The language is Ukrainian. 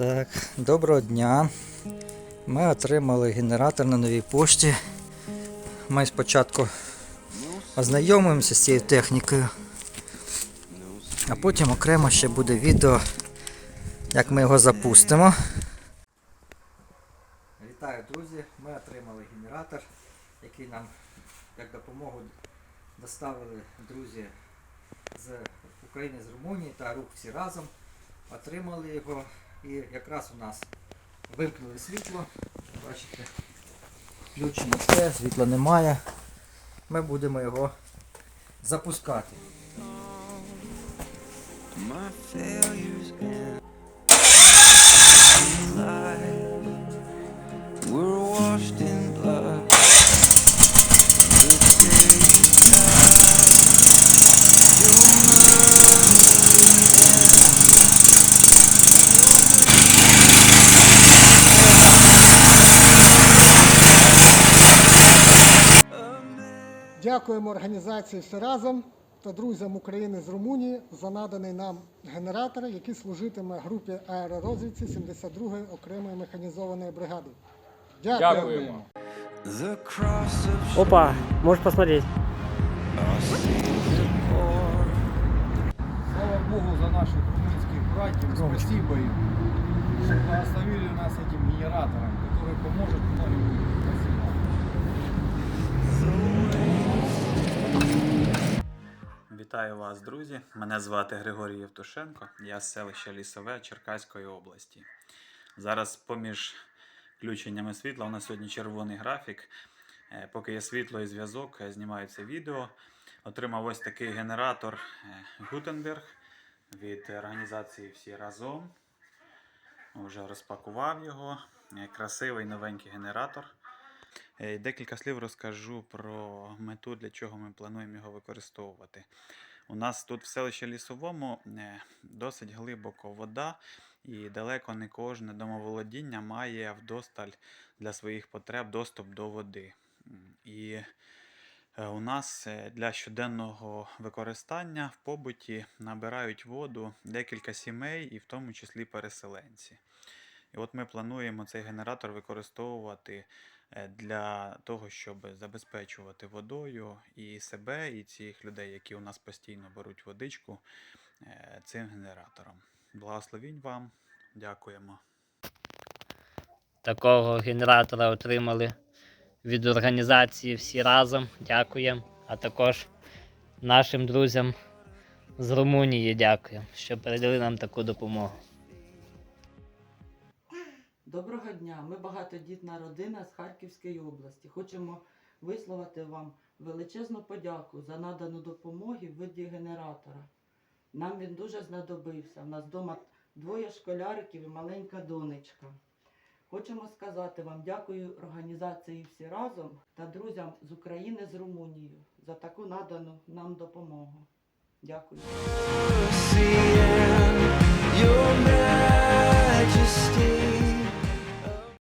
Так, доброго дня. Ми отримали генератор на новій пошті. Ми спочатку ознайомимося з цією технікою, а потім окремо ще буде відео, як ми його запустимо. Вітаю, друзі! Ми отримали генератор, який нам як допомогу доставили друзі з України, з Румунії та рух всі разом. Отримали його і якраз у нас вимкнули світло. Бачите, включено все, світла немає. Ми будемо його запускати. Were washed in Дякуємо організації «Все разом» та друзям України з Румунії за наданий нам генератор, який служитиме групі аеророзвідці 72-ї окремої механізованої бригади. Дякуємо. Дякуємо. the cross of Опа, можешь посмотреть. Слава Богу за наших румынских братьев. Спасибо им, что благословили нас этим генератором, который поможет многим людям. Спасибо. Вітаю вас, друзі! Мене звати Григорій Євтушенко, я з селища Лісове Черкаської області. Зараз поміж включеннями світла у нас сьогодні червоний графік. Е, Поки є світло і зв'язок, е, знімається відео. Отримав ось такий генератор е, Гутенберг від організації Всі разом. Вже розпакував його. Красивий новенький генератор. Е, Декілька слів розкажу про мету, для чого ми плануємо його використовувати. У нас тут в селищі Лісовому е, досить глибоко вода, і далеко не кожне домоволодіння має вдосталь для своїх потреб доступ до води. І е, у нас для щоденного використання в побуті набирають воду декілька сімей, і в тому числі переселенці. І от ми плануємо цей генератор використовувати е, для того, щоб забезпечувати водою і себе, і цих людей, які у нас постійно беруть водичку е, цим генератором. Благословінь вам, дякуємо. Такого генератора отримали від організації всі разом. Дякуємо. А також нашим друзям з Румунії дякуємо, що передали нам таку допомогу. Доброго дня! Ми багатодітна родина з Харківської області. Хочемо висловити вам величезну подяку за надану допомогу в виді генератора. Нам він дуже знадобився. У нас вдома двоє школяриків і маленька донечка. Хочемо сказати вам дякую організації всі разом та друзям з України з Румунії за таку надану нам допомогу. Дякую.